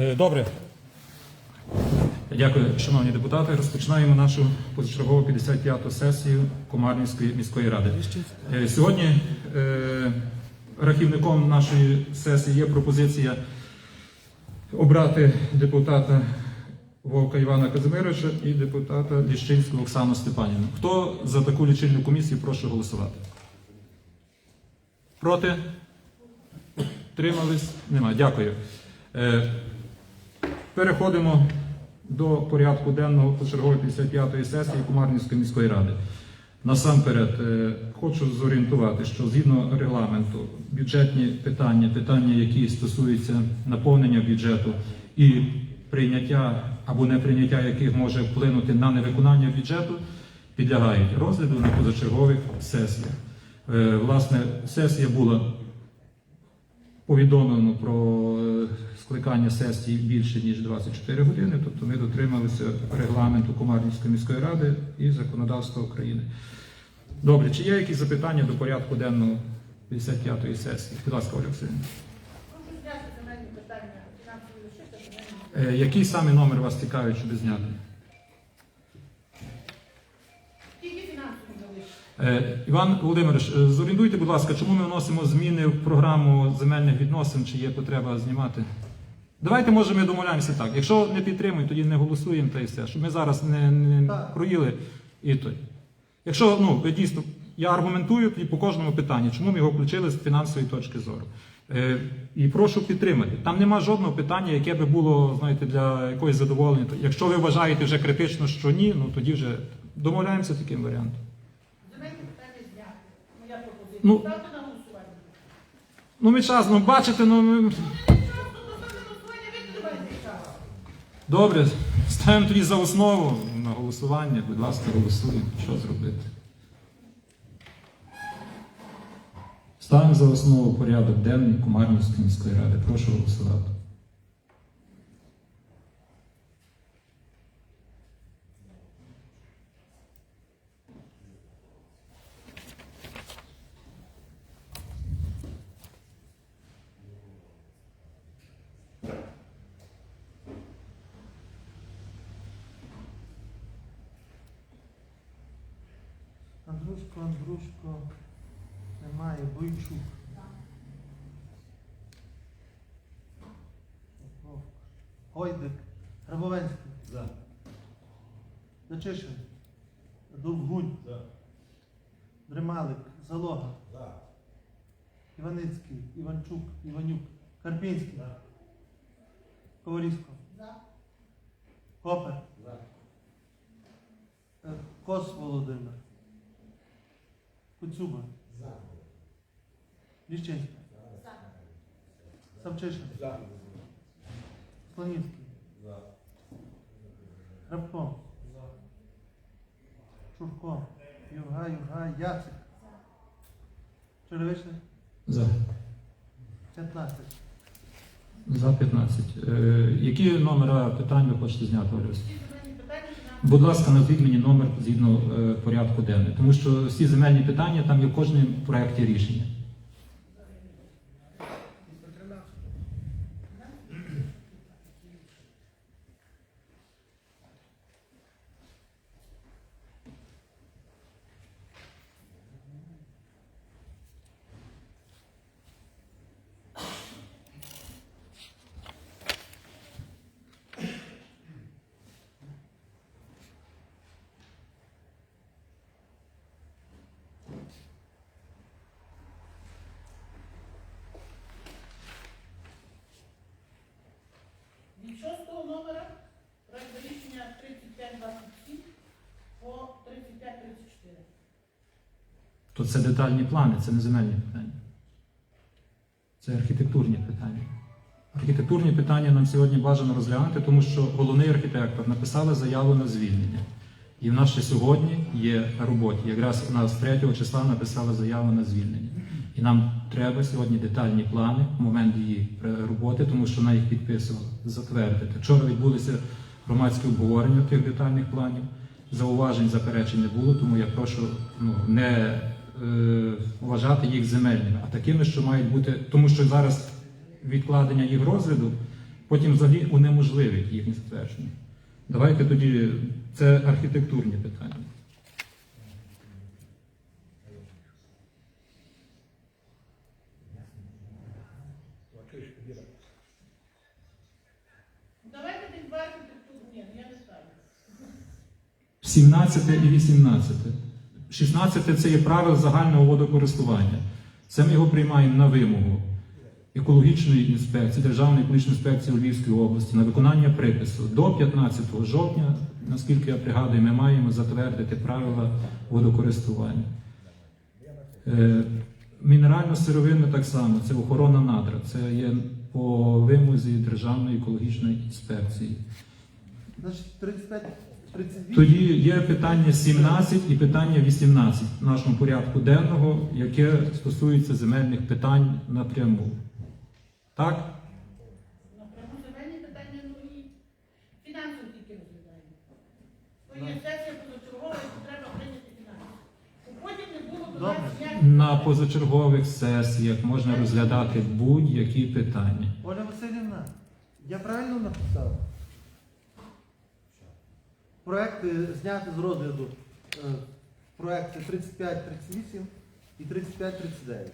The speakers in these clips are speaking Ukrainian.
Е, Добре. Дякую, шановні депутати. Розпочинаємо нашу позачергову 55-ту сесію Комарнівської міської ради. Е, Сьогодні е, рахівником нашої сесії є пропозиція обрати депутата Вовка Івана Казимировича і депутата Ліщинську Оксану Степанівну. Хто за таку лічильну комісію, прошу голосувати. Проти? Тримались? Нема. Дякую. Переходимо до порядку денного почергової 55-ї сесії Комарнівської міської ради. Насамперед, е, хочу зорієнтувати, що згідно регламенту бюджетні питання, питання, які стосуються наповнення бюджету і прийняття або неприйняття яких може вплинути на невиконання бюджету, підлягають розгляду на позачергових сесіях. Е, Власне, сесія була повідомлено про е, скликання сесії більше ніж 24 години, тобто ми дотрималися регламенту Комарнівської міської ради і законодавства України. Добре, чи є якісь запитання до порядку денного 55-ї сесії? Будь ласка, Оля лишити. Е, Який саме номер вас цікавить, щоб зняти? Е, Іван Володимирович, е, зорієнтуйте, будь ласка, чому ми вносимо зміни в програму земельних відносин, чи є потреба знімати? Давайте, може, ми домовляємося так. Якщо не підтримують, тоді не голосуємо та і все. Щоб ми зараз не, не Так. проїли і той. Якщо ну, дійсно, я аргументую тоді по кожному питанню, чому ми його включили з фінансової точки зору. Е, і прошу підтримати. Там нема жодного питання, яке би було, знаєте, для якоїсь задоволення. Якщо ви вважаєте вже критично, що ні, ну тоді вже домовляємося таким варіантом. Земельні питання зняти. Моя пропозиція. Ну. Ставте на голосування. Ну, ми час, ну бачите, ну ми. Добре, ставимо тоді за основу на голосування. Будь ласка, голосуємо. Що зробити? Ставимо за основу порядок денний Комарнівської міської ради. Прошу голосувати. Андрушко, Андрушко, немає, Бойчук. Гойдик, Грабовенський. За. Дачишин. Довгунь. За. Дремалик, Залога, За. Іваницький, Іванчук, Іванюк, Карпінський, За. Ковалівсько, За. Копер, За. е, Кос Володимир, Куцюба, За. Ліщинська, За. Савчишин, За. Слонівський, За. Грабко, Шурко, Юрга, Юрга, Яцик, Черевичний, За. 15. За 15. Е, які номера питань ви хочете зняти, Оля? Всі земельні питання фінансові. Будь ласка, назвіть мені номер згідно е, порядку денного, тому що всі земельні питання там є в кожному проєкті рішення. То це детальні плани, це не земельні питання. Це архітектурні питання. Архітектурні питання нам сьогодні бажано розглянути, тому що головний архітектор написали заяву на звільнення. І в нас ще сьогодні є на роботі. Якраз у нас 3 числа написали заяву на звільнення. І нам треба сьогодні детальні плани в момент її е, роботи, тому що вона їх підписувала, затвердити. Вчора відбулися громадські обговорення тих детальних планів. Зауважень, заперечень не було, тому я прошу ну, не вважати їх земельними, а такими, що мають бути, тому що зараз відкладення їх розгляду потім взагалі унеможливить їхнє затвердження. Давайте тоді це архітектурні питання. Давайте десь два архітектурні. Ні, я не ставлю. 17 і 18. 16 це є правил загального водокористування. Це ми його приймаємо на вимогу екологічної інспекції, Державної екологічної інспекції у Львівській області на виконання припису. До 15 жовтня, наскільки я пригадую, ми маємо затвердити правила водокористування. Е, Мінерально-сировинне так само, це охорона надра, це є по вимозі Державної екологічної інспекції. Значить, 35, 38. Тоді є питання 17 і питання 18 в нашому порядку денного, яке стосується земельних питань напряму. Так? Напряму земельні питання, ну і фінансово тільки розглядаємо. То є сесія позачергова, і треба прийняти фінанси. Потім не було до нас. На позачергових сесіях можна розглядати будь-які питання. Оля Васильівна, я правильно написав? Проект е, зняти з розгляду. Е, Проекти 35-38 і 35-39.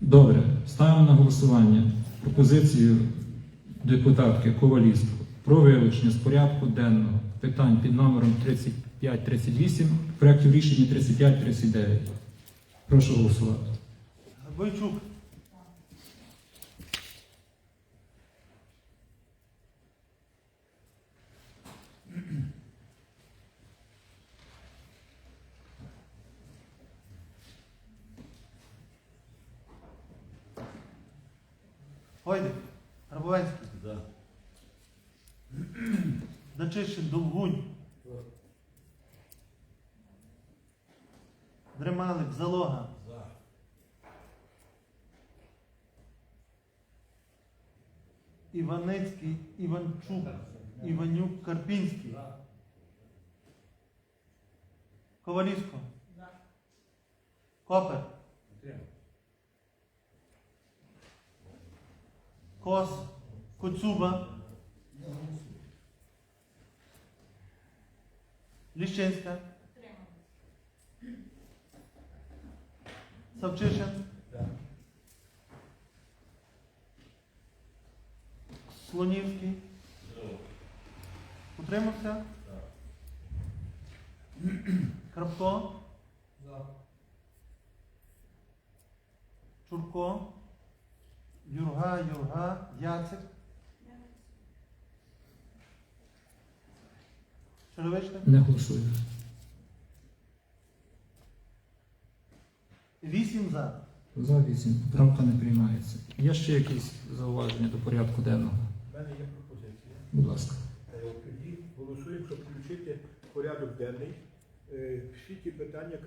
Добре, ставимо на голосування пропозицію депутатки Ковалівського про вилучення з порядку денного питань під номером 3538, проєктів рішення 3539. Прошу голосувати. Бойчук. Гойдик. Рабовенський. За. Дачишин, Довгунь. Дремалик, Залога. За. Іваницький, Іванчук, Іванюк, Карпінський. Ковалівсько. Копер. Кос. con sub Лищенска. Савчишин. Да. Слонівський. Утримався? Да. Крапко. Да. Чурко. Юрга, Юрга, Яцик. Черевичник. Не голосую. Вісім за. За 8. Поправка не приймається. Є ще якісь зауваження до порядку денного? У мене є пропозиція. Будь ласка. Е, Тоді голосуємо, щоб включити порядок денний е, всі ті питання, крім